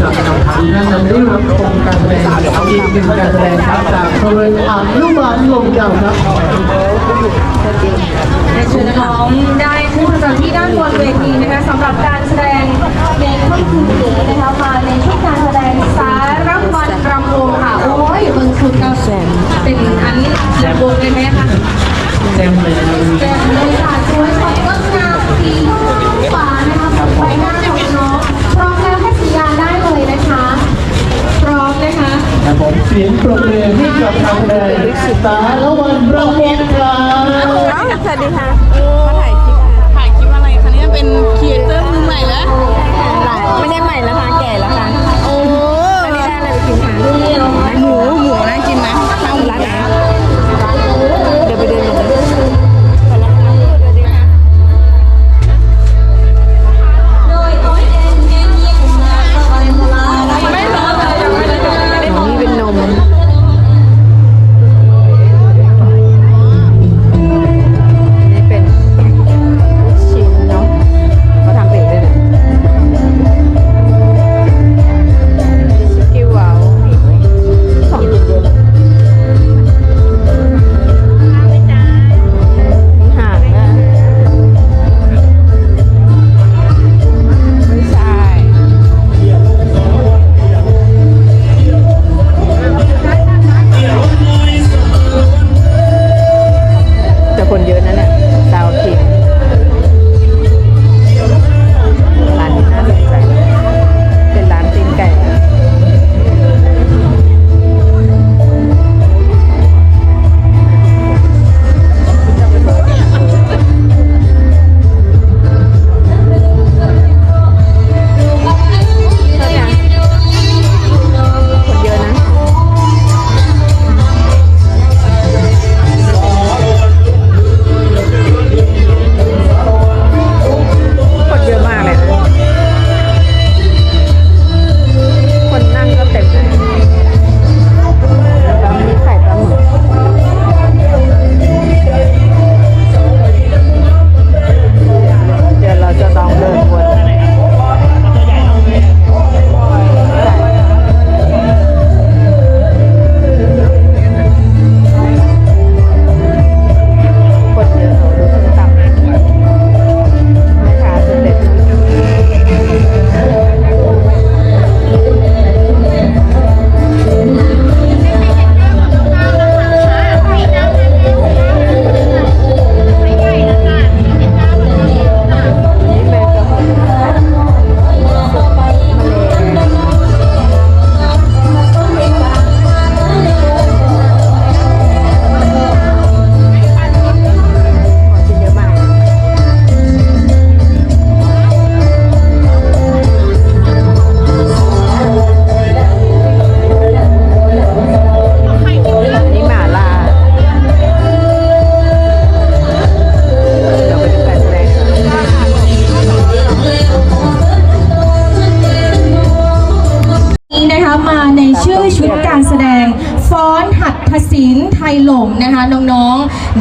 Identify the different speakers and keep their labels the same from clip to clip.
Speaker 1: เรา
Speaker 2: จะนำท่านนั้นได้รับชมการแสดงอีกหนึ่งการแสดงครับจากโรงเรียนอนุบาลลงใหญ่ครับ
Speaker 3: ในชิญน้องได้ขึ้นประจำที่ด้านบนเวทีนะคะสำหรับการแสดงในค่ำคืนนี้นะคะมาในชุดการแสดงสารวันรำวงค่ะโอ้ยเบิ่งชุดก็เป็นอันระวงเลยไหมคะ
Speaker 2: แจมเลย
Speaker 3: แจมเลยค่ะสวยสดงดงามสีฟ้านะคะใบหน้าของน้องพร้อมแล้วให้สัญญาณได้เลยนะคะ พร้อมนะคะ
Speaker 2: แต่ผมเสียงปรบมือให้กับทางแดงสารวันประมงครับ
Speaker 1: สวัสดีค่ะมาถ่ายคลิป
Speaker 4: ถ่ายคลิปอะไรคะเนี่ยเป็นครีเอเตอร์มือใหม่แล้ว
Speaker 1: หลายไม่ได้ใหม่แล้วค่ะ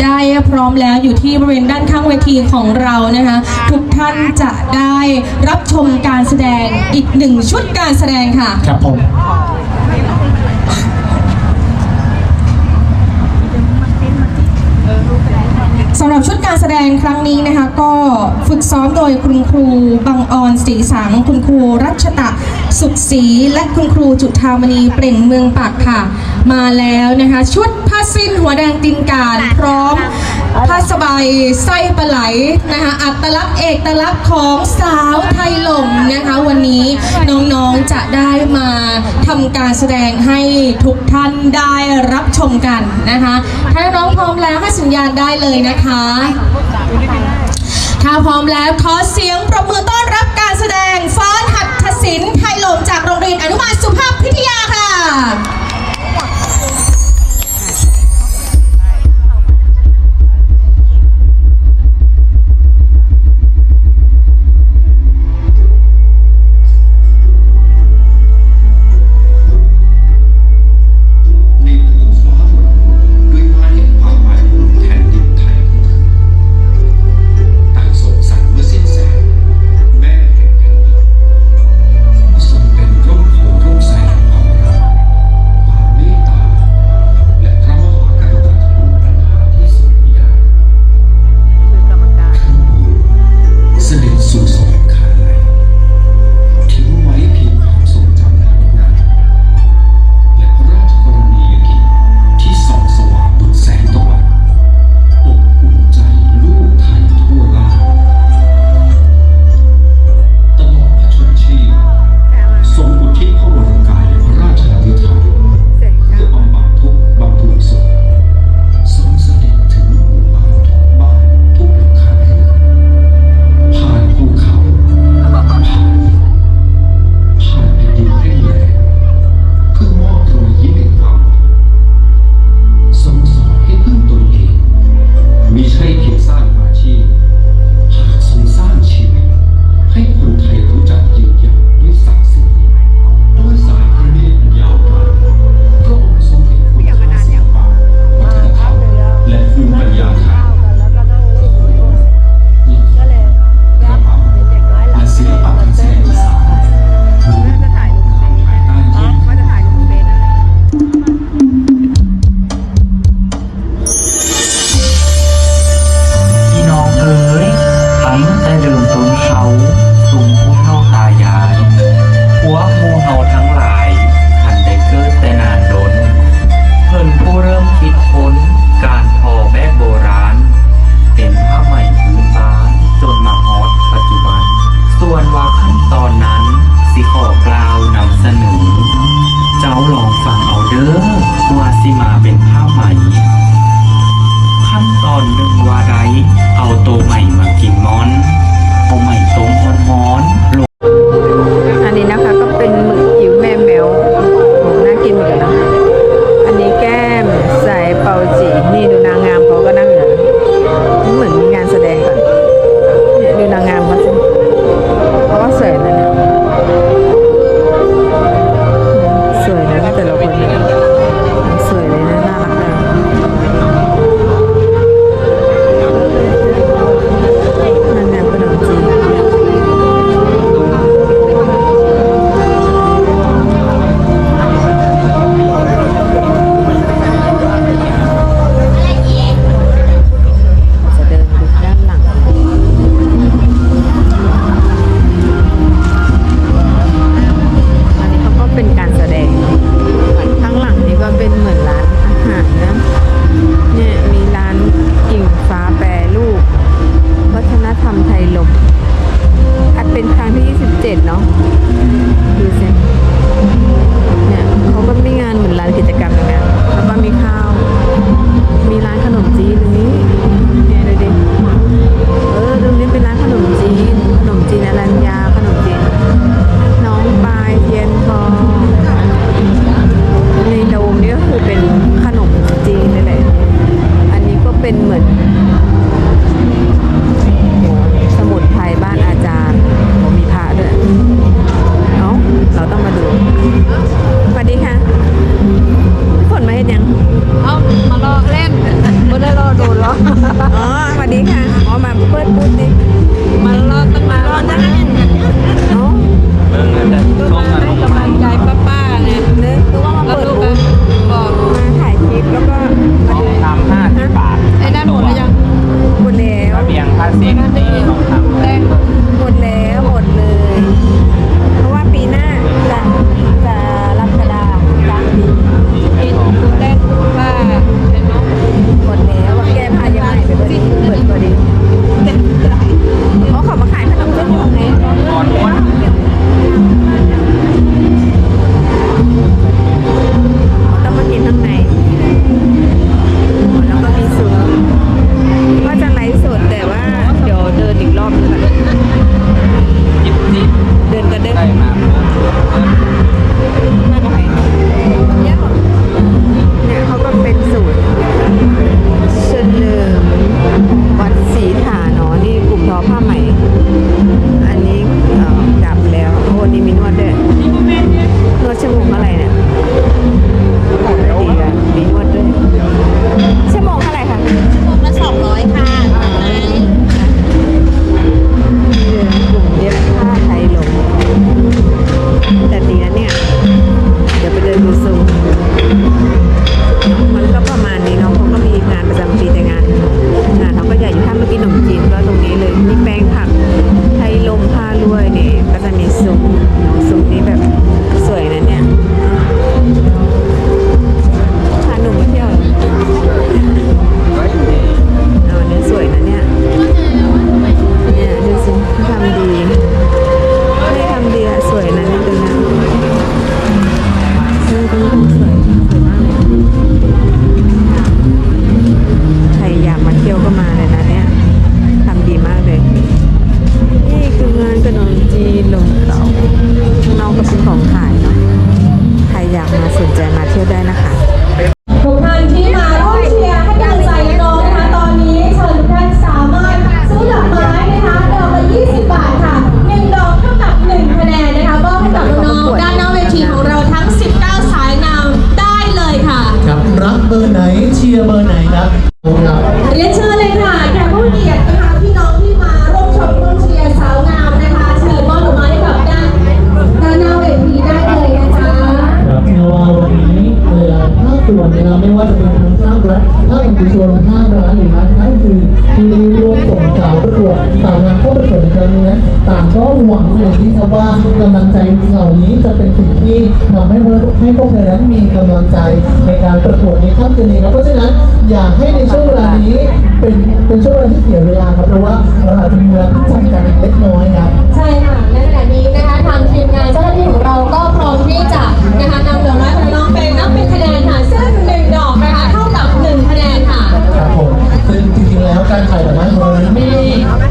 Speaker 1: ได้พร้อมแล้วอยู่
Speaker 3: ที่บริเวณด้านข้างเวทีของเรานะคะ ทุกท่านจะได้รับชมการแสดงอีกหนึ่งชุดการแสดงค่ะ
Speaker 2: ครับผม
Speaker 3: สำหรับชุด การแสดงครั้งนี้นะคะก็ฝึกซ้อมโดยคุณครูบังออนศรีสัง คุณครูรัชตะสุขศรีและคุณครูจุธามณีเปล่งเมืองปักค่ะ มาแล้วนะคะ ชุดผ้าสิ้นหัวแดงตินการพร้อมผ้าสบายไส้ปลาไหลนะคะอัตลักษณ์เอกลักษณ์ของสาวไทยหลงนะคะวันนี้น้องๆจะได้มาทำการแสดงให้ทุกท่านได้รับชมกันนะคะถ้าน้อง มแล้วให้สัญญาณได้เลยนะคะ ถ้าพร้อมแล้วขอเสียงประมือต้อนรับการแสดงฟ้อนหัตถศิลป์ไทยหลงจากโรงเรียนอนุบาลสุภาพพิทยา
Speaker 2: ค่ะ สาวงามเข้าประกวดในครั้งนี้นะต่างก็หวังอย่างที่ครับว่ากำลังใจเหล่านี้จะเป็นสิ่งที่ทำให้พวกให้พวกเธอนั้นมีกำลังใจในการประกวดในค่ำคืนนี้ครับเพราะฉะนั้นอยากให้ในช่วงเวลานี้เป็นเป็นช่วงเวลาที่เสียเวลาครับเพราะว่าเราอาจจะมีเวลาที่จำกัดเล็กน้อยครับ
Speaker 3: ใช่ค่ะในขณะนี้นะคะทางทีมงานเจ้าหน้าที่ของเราก็พร้อมที่จะนะคะนำดอกไม้ของน้องเป็นนับเป็นคะแนนค่ะซึ่งหนึ่งดอกนะคะเท่ากับหนึ่งคะแนนค่ะ
Speaker 2: ครับผมซึ่งจริงๆแล้วการถ่ายดอกไม้ของเรานั้นไม่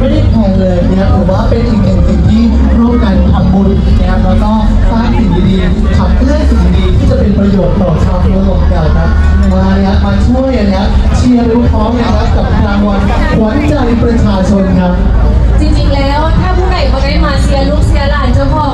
Speaker 2: ไม่ได้แพงเลยนะครับถือว่าเป็นอีกหนึ่งสิ่งที่ร่วมกันทำบุญนะครับแล้วก็สร้างสิ่งดีๆขับเคลื่อนสิ่งดีๆที่จะเป็นประโยชน์ต่อชาวเมืองของเราครับมาเนี่ยมาช่วยนะครับเชียร์รู้พร้อมนะครับกับรางวัลขวัญใจประชาชนครับ
Speaker 3: จริงๆแล้วถ้าผู้ใดบ่ได้มาเชียร์ลูกเชียร์หลานเจ้าของ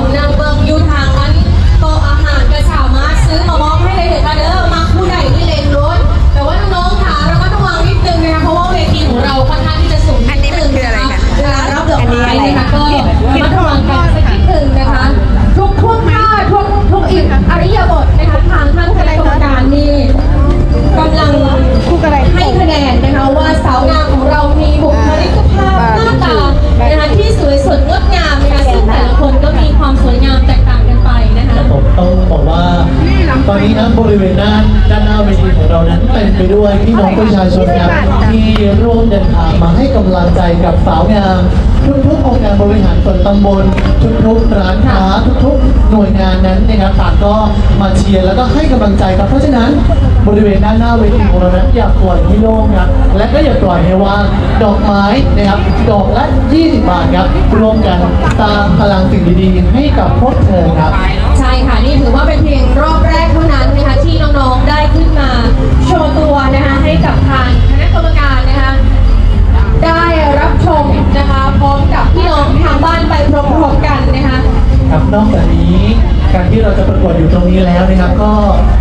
Speaker 3: น่วยงานนั้นนะครับต่างก็มา
Speaker 2: เชียร์แล้วก็ให้กำลังใจครับ เพราะฉะนั้นบริเวณด้านหน้าเวทีของเรานั้นอย่าปล่อยให้โล่งครับและก็อย่าปล่อยให้ว่างดอกไม้นะครับดอกละ 20 บาทครับร่วมกันสร้างพลังสิ่งดีๆให้กับพวกเธอครับ
Speaker 3: ใช่ค่ะ นี่ถือว่าเป็นเพียงรอบแรกเท่านั้นนะคะที่น้องๆได้ขึ้นมาโชว์ตัวนะคะให้กับทางคณะกรรมการนะคะได้รับชมนะคะพร้อมกับพี่น้องทางบ้านไปพร้อมๆกันนะคะ
Speaker 2: ครับนอกจากนี้การที่เราจะประกวดอยู่ตรงนี้แล้วนะครับ ก็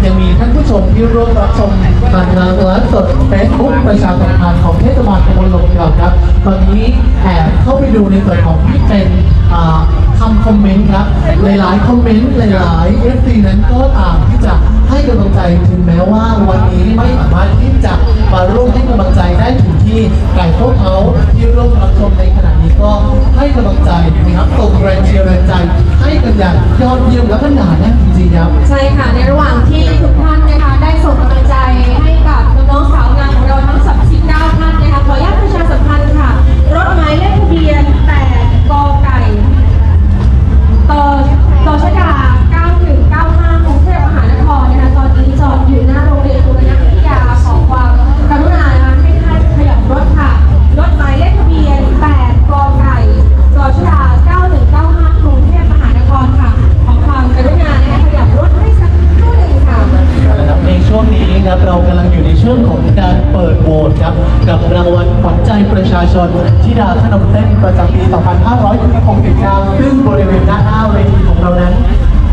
Speaker 2: ยังมีท่านผู้ชมที่ร่วมรับชมผ่านทางไลฟ์สดเฟซบุ๊กประชาสัมพันธ์ของเทศบาลตำบลหลงเก่าครับ ตอนนี้แอบเข้าไปดูในส่วนของที่เป็นอ่าคำคอมเมนต์ครับหลายๆคอมเมนต์หลายๆ FC นั้นก็ต่างที่จะให้กำลังใจถึงแม้ว่าวันนี้ไม่สามารถที่จะมาร่วมให้กำลังใจได้ถึงที่ไก่พวกเขาที่ร่วมรับชมในขณะ
Speaker 3: ก็ให้กำลังใจนะครับส่งแรงเชียร์แรงใจ ให้กันอย่างยอดเยี่ยมและก็หนาแน่นจริงๆครับ ใช่ค่ะ ในระหว่างที่ทุกท่านนะคะ ได้ส่ง
Speaker 2: กำลังใจให้กับน้องๆสาวงานของเราทั้ง 39 ท่านนะคะขออนุญาต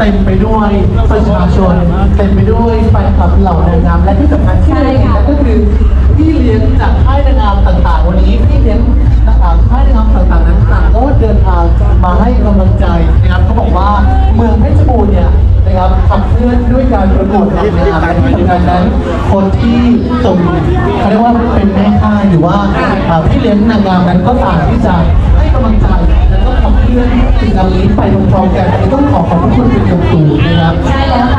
Speaker 2: ต็มไปด้วยประชาชนเต็มไปด้วยแฟนคลับเหล่านางงามและที่สำคัญที่เราเห็นนั่นก็คือพี่เลี้ยงจากค่ายนางงามต่างๆ วันนี้พี่เลี้ยงต่างๆค่ายนางงามต่างๆนั้นต่างก็เดินทางมาให้กำลังใจนะครับเขาบอกว่าเมืองเพชรบูรณ์เนี่ยนะครับขับเคลื่อนด้วยการประกวดนางงามและที่สำคัญนั้น คนที่ตรงเขาเรียกว่าเป็นแม่ค่ายหรือว่าอ่าพี่เลี้ยงนางงามนั้นก็ต่างที่จะให้กำลังใจ เคลื่อนสิ่งเหล่านี้ไปพร้อมๆกันอันนี้ต้องขอขอบพระคุณเป็นอย่างสูงนะครับ
Speaker 3: ใช่แล้ว